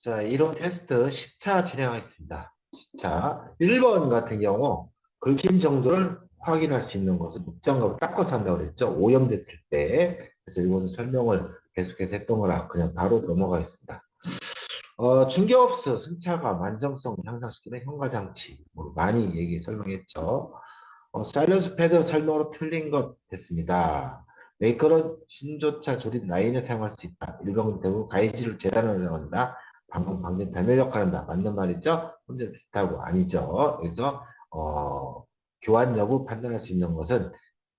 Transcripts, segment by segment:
자, 이론 테스트 10차 진행하겠습니다. 10차. 1번 같은 경우 긁힘 정도를 확인할 수 있는 것은 목장갑을 닦아서 한다고 그랬죠. 오염됐을 때. 그래서 이거는 설명을 계속해서 했던 거라 그냥 바로 넘어가겠습니다. 어, 중개업소 승차감 안정성 향상시키는 현가장치 뭐 많이 얘기 설명했죠. 어, 사일런스 패드 설명으로 틀린 것 됐습니다. 메이커는 신조차 조립 라인에 사용할 수 있다. 일반 대부분 가이지를 재단을 한다. 방금 방진 단열 역할을 한다. 맞는 말이죠? 문제 비슷하고 아니죠. 그래서 어, 교환 여부 판단할 수 있는 것은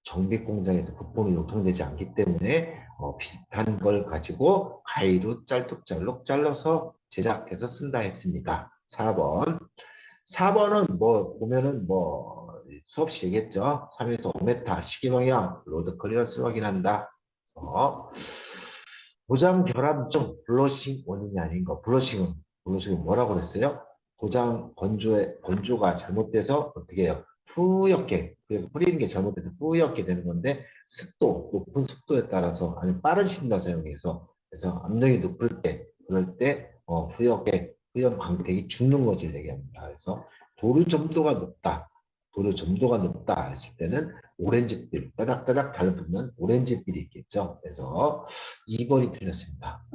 정비 공장에서 부품이 유통되지 않기 때문에 어, 비슷한 걸 가지고 가위로 짤뚝짤뚝 잘라서 제작해서 쓴다 했습니다. 4번. 4번은 뭐 보면은 뭐 수없이 얘기했죠. 3에서 5m 시계 방향 로드 클리어스 확인한다. 그래서 중 블러싱 원인이 아닌 거. 블러싱은 블러싱은 뭐라고 그랬어요? 도장 건조에 건조가 잘못돼서 어떻게 해요? 뿌옇게 뿌리는 게 잘못돼서 뿌옇게 되는 건데 습도 높은 습도에 따라서 아니면 빠른 신도 사용해서 그래서 압력이 높을 때 그럴 때 어, 뿌옇게 뿌연 광택이 죽는 것을 얘기합니다. 그래서 도류 점도가 높다. 도류 점도가 높다 했을 때는 오렌지빛 따닥따닥 달라붙는 오렌지빛이 있겠죠. 그래서 2번이 틀렸습니다.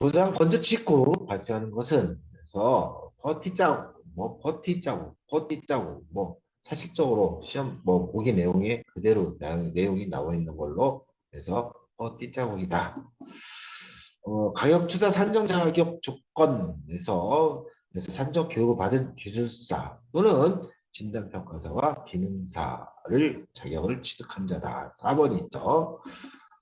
도장 건조 직후 발생하는 것은 그래서 퍼티 자국, 뭐 퍼티 자국, 퍼티 자국, 뭐 사실적으로 시험 뭐 보기 내용에 그대로 내용- 내용이 나와 있는 걸로 그래서 퍼티 자국이다. 어, 가격 투자 산정 자격 조건에서 그래서 산정 교육을 받은 기술사 또는 진단평가사와 기능사를 자격을 취득한 자다. 4번이 있죠.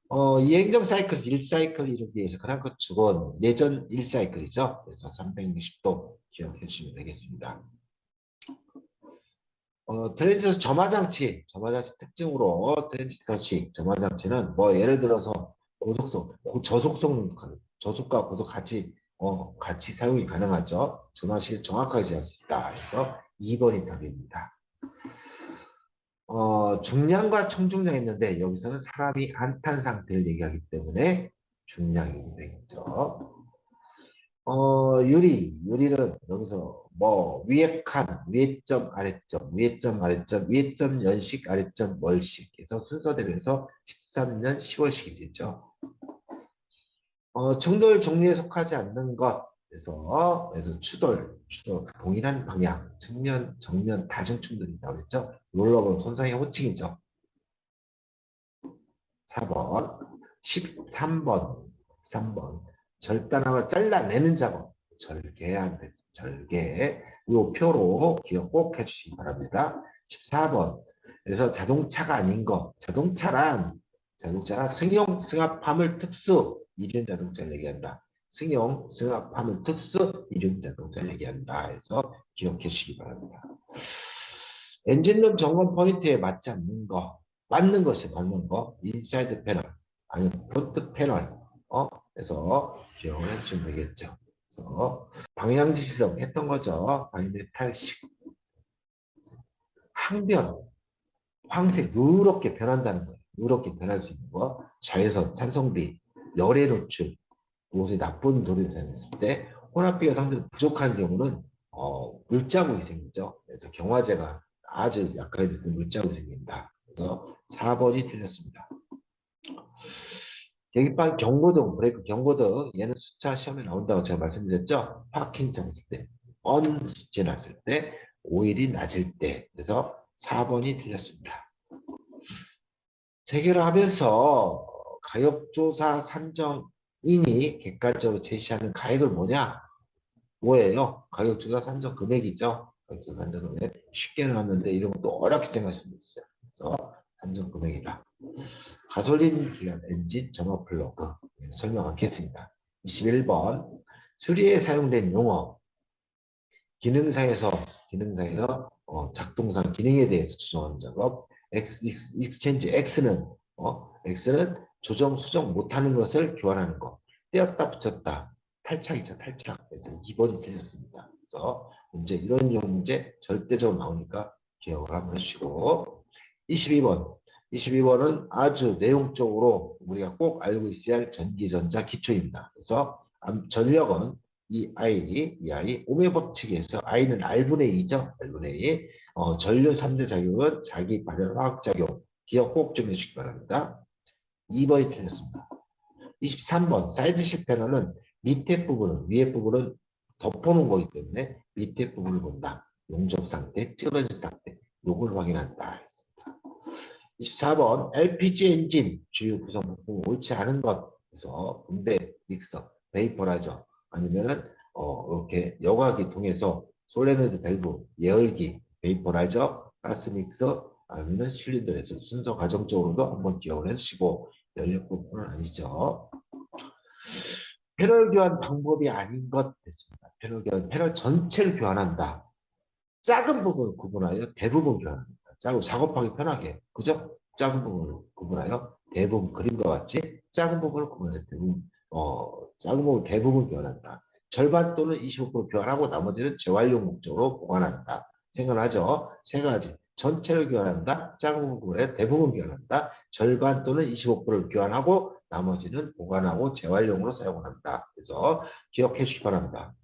어, 이 행정 사이클에서 1사이클 이루기 위해서 그랑크 축은 예전 1사이클이죠. 그래서 360도 기억해 주시면 되겠습니다. 어, 트랜지스터 점화장치, 점화장치 특징으로 트랜지스터식 점화장치는 뭐 예를 들어서 고속성, 가- 저속과 고속 같이 어, 같이 사용이 가능하죠. 전화식을 정확하게 제할 수 있다. 그래서 2번이 답입니다. 어, 중량과 청중량 있는데 여기서는 사람이 안 탄 상태를 얘기하기 때문에 중량이 되겠죠. 어, 유리, 유리는 여기서 뭐 위에 칸, 위에 점, 아래 점, 위에 점, 아래 점, 위에 점 연식, 아래 점 월식 해서 순서대로 해서 13년 10월식이 되죠. 어, 충돌 종류에 속하지 않는 것. 그래서, 그래서 추돌, 추돌, 동일한 방향, 측면, 정면, 다중 충돌이라고 그랬죠. 롤러건 손상의 호칭이죠. 4번, 13번, 3번. 절단하고 잘라내는 작업. 절개한. 절개. 이 표로 기억 꼭 해주시기 바랍니다. 14번. 그래서 자동차가 아닌 거. 자동차란, 자동차란 승용, 승합, 화물, 특수. 이륜 자동차를 얘기한다. 승용, 승합, 화물, 특수, 이륜 자동차를 얘기한다. 해서 기억해 주시기 바랍니다. 엔진룸 점검 포인트에 맞지 않는 거. 맞는 것이 맞는 거. 인사이드 패널. 아니면 포트 패널. 어? 그래서 기억을 해주시면 되겠죠. 그래서 방향지시성 했던 거죠. 바이메탈식. 항변. 황색, 누렇게 변한다는 거예요. 누렇게 변할 수 있는 거. 자외선, 산성비, 열의 노출, 무엇이 나쁜 도리를 사용했을 때 혼합비가 상대로 부족한 경우는 어, 물자국이 생기죠. 그래서 경화제가 아주 때 물자국이 생긴다. 그래서 4번이 틀렸습니다. 계기판 경고등, 브레이크 경고등 얘는 숫자 시험에 나온다고 제가 말씀드렸죠. 파킹장 했을 때, 언 지났을 때, 오일이 낮을 때 그래서 4번이 틀렸습니다. 체결하면서 가격조사 산정 인이 객관적으로 제시하는 가액을 뭐냐? 뭐예요? 가격조사 산정 금액이죠. 가격조사 산정 금액 쉽게 나왔는데 이런 것도 어렵게 생각하시면 있어요. 그래서 산정 금액이다. 가솔린 기관 엔진 플러그 예, 설명하겠습니다. 21번 수리에 사용된 용어 기능상에서 기능상에서 어, 작동상 기능에 대해서 조정하는 작업. X, 익스체인지 X는 어, X는 조정 수정 못하는 것을 교환하는 것. 떼었다 붙였다. 탈착이죠 탈착. 그래서 2번이 틀렸습니다. 그래서 문제 이런 유형 문제 절대적으로 나오니까 기억을 한번 해주시고 22번 22번은 아주 내용적으로 우리가 꼭 알고 있어야 할 전기전자 기초입니다. 그래서 암- 전력은 이 I, 이 I, 오메 법칙에서 I는 R분의 2죠. R분의 2. 어, 전류 3대 작용은 자기 발현 화학작용. 기억 꼭 좀 해주시기 바랍니다. 2번이 틀렸습니다. 23번 사이드식 패널은 밑에 부분은 위에 부분은 덮어놓은 거기 때문에 밑에 부분을 본다. 용접 상태, 찌그러진 상태, 녹을 확인한다. 했습니다. 24번 LPG 엔진 주요 구성 부품 옳지 않은 것에서 분배, 믹서, 베이퍼라이저 아니면은 어 이렇게 여과기 통해서 솔레노이드 밸브, 예열기, 베이퍼라이저, 가스 믹서 아니면 실린더에서 순서 과정적으로도 한번 기억을 해주시고 연료 부분은 아니죠. 패널 교환 방법이 아닌 것 됐습니다. 패널 교환, 패널 전체를 교환한다. 작은 부분을 구분하여 대부분 교환합니다. 작은 작업하기 편하게. 그죠? 작은 부분을 구분하여 대부분 그림과 같이 작은 부분을 구분해 대부분 어 작은 부분 대부분 교환한다. 절반 또는 25% 교환하고 나머지는 재활용 목적으로 보관한다. 생각나죠? 세 가지. 전체를 교환한다. 작은 부분에 대부분 교환한다. 절반 또는 25%를 교환하고 나머지는 보관하고 재활용으로 사용한다. 그래서 기억해 주시기 바랍니다.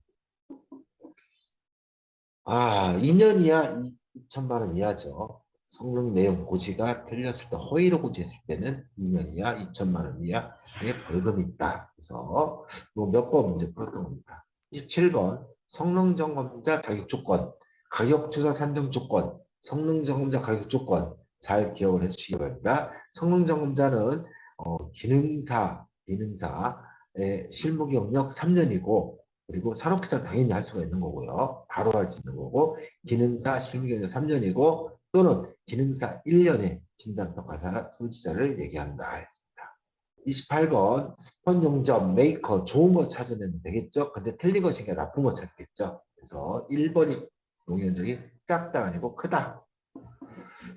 아, 2년 이하 2천만 원 이하죠. 성능 내용 고지가 틀렸을 때 허위로 고지했을 때는 2년 이하 2천만 원 이하의 벌금이 있다. 그래서 뭐몇번 문제 풀었던 겁니다. 27번 성능 점검자 자격 조건, 가격 조사 산정 조건, 성능 점검자 가격 조건 잘 기억을 해주시기 바랍니다. 성능 점검자는 어, 기능사, 기능사의 실무 경력 3년이고 그리고 산업기사 당연히 할 수가 있는 거고요. 바로 할 수 있는 거고 기능사 실무 경력 3년이고 또는 기능사 1년의 진단평가사 소지자를 얘기한다 했습니다. 28번 스펀 용접 메이커 좋은 거 찾으면 되겠죠. 근데 틀린 것이니까 나쁜 거 찾겠죠. 그래서 1번이 용현적이 작다 아니고 크다.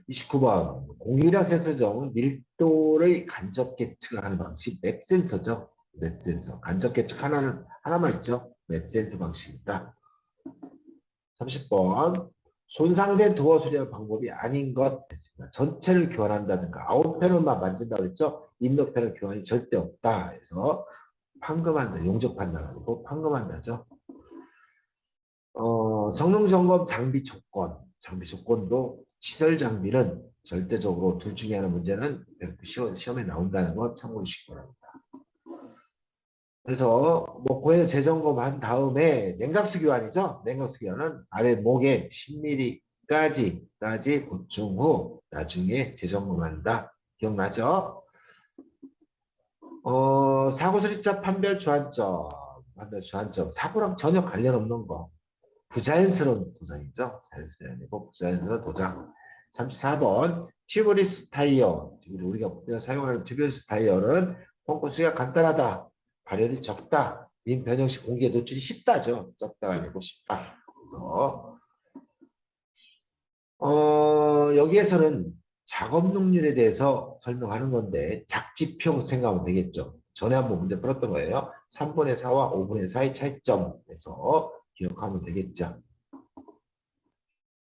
29번 공유량 센서 중 밀도를 간접 계측을 하는 방식 맵 센서죠. 맵 센서 간접 계측 하나는 하나만 있죠. 맵 센서 방식이다. 30번 손상된 도어 수리할 방법이 아닌 것 했습니다. 전체를 교환한다든가 아웃 패널만 만진다고 했죠. 입력 패널 교환이 절대 없다 해서 판금한다. 용접 판단 아니고 판금한다죠. 어, 성능 점검 장비 조건, 장비 조건도 시설 장비는 절대적으로 둘 중에 하나 문제는 시험, 시험에 나온다는 거 참고해 주시기 바랍니다. 그래서 뭐 고해 재점검 한 다음에 냉각수 교환이죠. 냉각수 교환은 아래 목에 10mm까지 까지 보충 후 나중에 재점검한다. 기억나죠? 어, 사고 수리자 판별 주안점, 판별 주안점, 사고랑 전혀 관련 없는 거. 부자연스러운 도장이죠. 자연스러운 아니고 부자연스러운 도장. 34번 튜브리스 타이어. 우리가 보통 사용하는 튜브리스 타이어는 펑크 수가 간단하다. 발열이 적다. 인 변형식 공기에 노출이 쉽다죠. 적다가 아니고 쉽다. 그래서 어, 여기에서는 작업 능률에 대해서 설명하는 건데 작지표 생각하면 되겠죠. 전에 한번 문제 풀었던 거예요. 3분의 4와 5분의 4의 차이점에서 기억하면 되겠죠.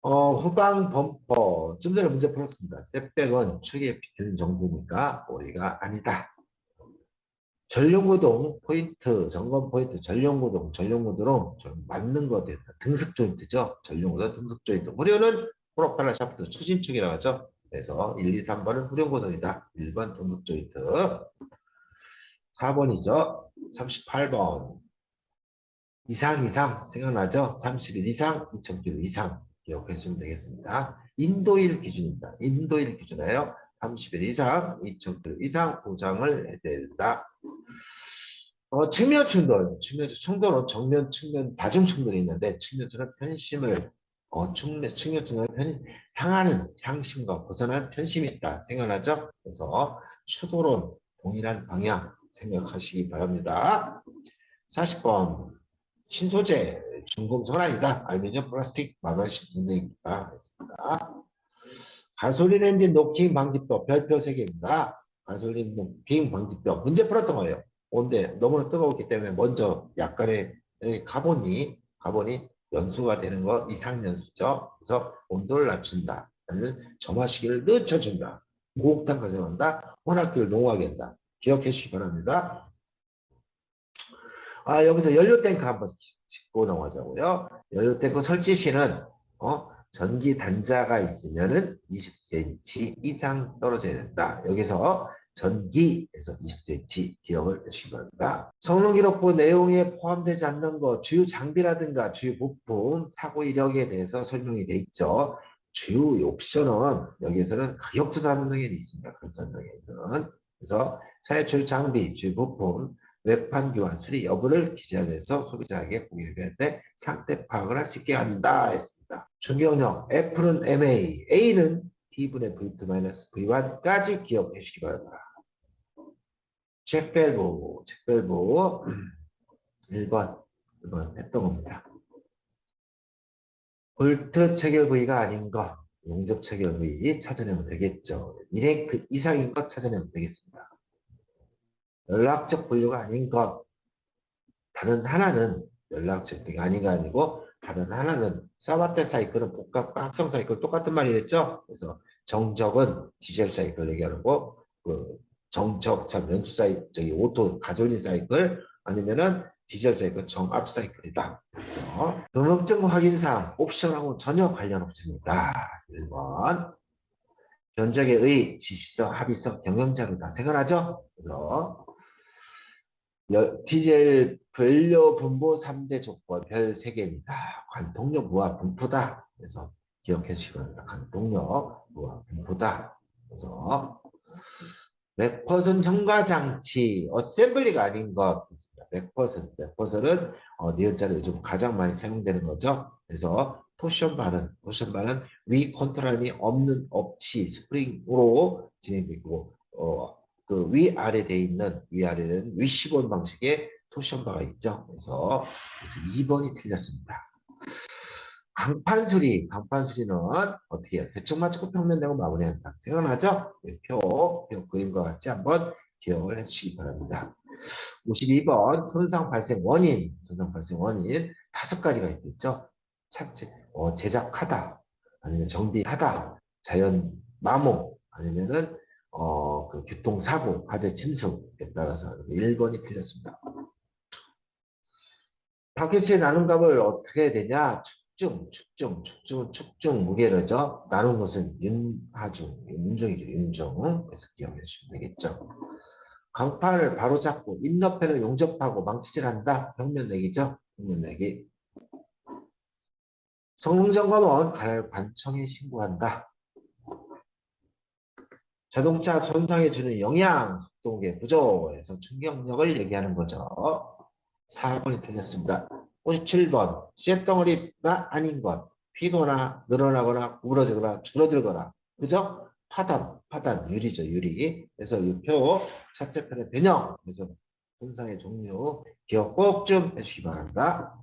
어, 후방 범퍼. 좀 전에 문제 풀었습니다. 셋백은 축에 비트는 정도니까 우리가 아니다. 전용구동 포인트, 점검 포인트, 전용구동 좀 맞는 거 됐다. 등석 조인트죠. 전용구동 등석 조인트. 무료는 프로펠러 샤프트 추진축이라고 하죠. 그래서 1, 2, 3번은 후륜구동이다. 1번 등석 조인트. 4번이죠. 38번. 이상 이상 생각나죠? 31 이상, 2,000km 이상 기억해 주시면 되겠습니다. 인도일 기준입니다. 인도일 기준이에요. 30일 이상, 2,000km 이상 보장을 해야 된다. 어, 측면 충돌, 측면 충돌은 정면, 측면, 다중 충돌이 있는데 측면처럼 편심을 어, 측면, 측면 충돌 편 향하는 향심과 벗어난 편심이 있다. 생각나죠? 그래서 추도론 동일한 방향 생각하시기 바랍니다. 40번 신소재, 중금속 아니다. 알루미늄, 플라스틱, 마그네슘 등등입니다. 했습니다. 가솔린 엔진 노킹 방지법 별표 3개입니다. 가솔린 노킹 방지법 문제 풀었던 거예요. 온데 너무나 뜨거웠기 때문에 먼저 약간의 에, 카본이 카본이 연수가 되는 거 이상 연수죠. 그래서 온도를 낮춘다. 아니면 점화 시기를 늦춰준다. 고옥탄 가정한다. 혼합기를 농후하게 한다. 기억해 주시기 바랍니다. 아 여기서 연료 탱크 한번 짚고 넘어가자고요. 연료 탱크 설치 시는 어, 전기 단자가 있으면은 20cm 이상 떨어져야 된다. 여기서 전기에서 20cm 기억을 해주시기 바랍니다. 성능 기록부 내용에 포함되지 않는 것, 주요 장비라든가 주요 부품, 사고 이력에 대해서 설명이 돼 있죠. 주요 옵션은 여기에서는 가격 조사 등에 있습니다. 그 설명에서는 그래서 차의 주요 장비, 주요 부품, 외판 교환 수리 여부를 기재해서 소비자에게 공유를 할때 상태 파악을 할 수 있게 한다 했습니다. 중경력 F는 MA, A는 T분의 V2-V1까지 기억해 주시기 바랍니다. 책벨보, 책벨보 1번, 1번 했던 겁니다. 볼트 체결 부위가 아닌 것, 용접 체결 부위 찾아내면 되겠죠. 1랭크 이상인 것 찾아내면 되겠습니다. 연락적 분류가 아닌 것, 다른 하나는 연락적 분류가 아닌 거 아니고 다른 하나는 사바테 사이클은 복합과 합성 사이클 똑같은 말이랬죠. 그래서 정적은 디젤 사이클 얘기하는 거, 그 정적 참 연수 사이 저기 오토 가솔린 사이클 아니면은 디젤 사이클 정압 사이클이다. 등록증 확인사항 옵션하고 전혀 관련 없습니다. 1번 견적의 의, 지시서, 합의서, 경영자료다 생각나죠? 그래서 여- 디젤 변료 분보 3대 조건 별 3개입니다. 관통력 무화 분포다. 그래서 기억해 주시기 바랍니다. 관통력 무화 분포다. 그래서 맥퍼슨 첨가 장치 어셈블리가 아닌 것 있습니다. 맥퍼슨, 맥퍼슨은 어, 니은자로 요즘 가장 많이 사용되는 거죠. 그래서 토션 반은 토션 반은 위 컨트롤이 없는 업치 스프링으로 진행되고 어, 그 위아래 돼 있는 위아래는 위시본 방식의 토션 바가 있죠. 그래서, 그래서 2번이 틀렸습니다. 강판 수리, 강판 수리는 어떻게 해요? 대충 맞추고 평면 내고 마무리한다. 생각나죠? 네, 표, 표 그림과 같이 한번 기억을 해주시기 바랍니다. 52번 손상 발생 원인, 손상 발생 원인 다섯 가지가 있겠죠. 착제, 어, 제작하다, 아니면 정비하다, 자연 마모, 아니면은 어, 그 교통사고, 화재 침수에 따라서 1번이 틀렸습니다. 파켓의 나눔값을 어떻게 되냐? 축중, 축중, 축중은 축중 무게로죠. 나눈 것은 윤하중, 윤중이죠, 윤중. 그래서 기억해 주시면 되겠죠. 강판을 바로 잡고 인너펜을 용접하고 망치질한다. 평면 내기죠. 평면 내기. 성능 점검은 갈 관청에 신고한다. 자동차 손상에 주는 영향, 속도계 부조에서 충격력을 얘기하는 거죠. 4번이 틀렸습니다. 57번, 쇳덩어리가 아닌 것, 피거나 늘어나거나 구부러지거나 줄어들거나, 그죠? 파단, 파단, 유리죠, 유리. 그래서 이표 차체편의 변형, 그래서 손상의 종류 기억 꼭 좀 해주시기 바랍니다.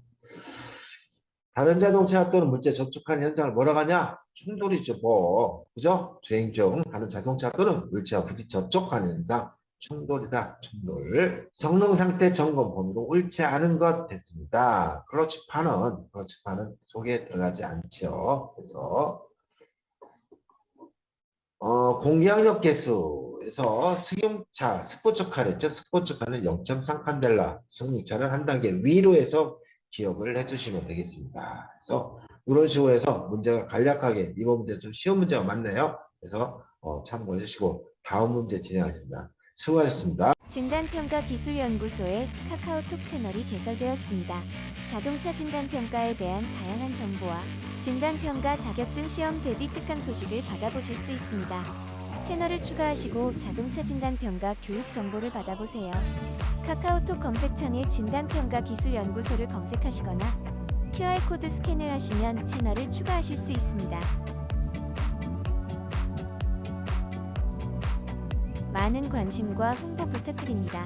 다른 자동차 또는 물체 접촉하는 현상을 뭐라고 하냐? 충돌이죠, 뭐. 그죠? 주행 중 다른 자동차 또는 물체와 부딪혀 접촉하는 현상. 충돌이다, 충돌. 성능 상태 점검 범위로 옳지 않은 것 됐습니다. 클러치판은, 클러치판은 속에 들어가지 않죠. 그래서, 어, 공기압력 개수에서 승용차, 스포츠카를 했죠. 스포츠카는 0.3 칸델라, 승용차는 한 단계 위로 해서 기억을 해주시면 되겠습니다. 그래서 이런 식으로 해서 문제가 간략하게 이번 문제 좀 쉬운 문제가 많네요. 그래서 어, 참고해 주시고 다음 문제 진행하겠습니다. 수고하셨습니다. 진단평가기술연구소의 카카오톡 채널이 개설되었습니다. 자동차 진단평가에 대한 다양한 정보와 진단평가 자격증 시험 대비 특강 소식을 받아보실 수 있습니다. 채널을 추가하시고 자동차 진단평가 교육 정보를 받아보세요. 카카오톡 검색창에 진단평가 기술연구소를 검색하시거나 QR코드 스캔을 하시면 채널을 추가하실 수 있습니다. 많은 관심과 홍보 부탁드립니다.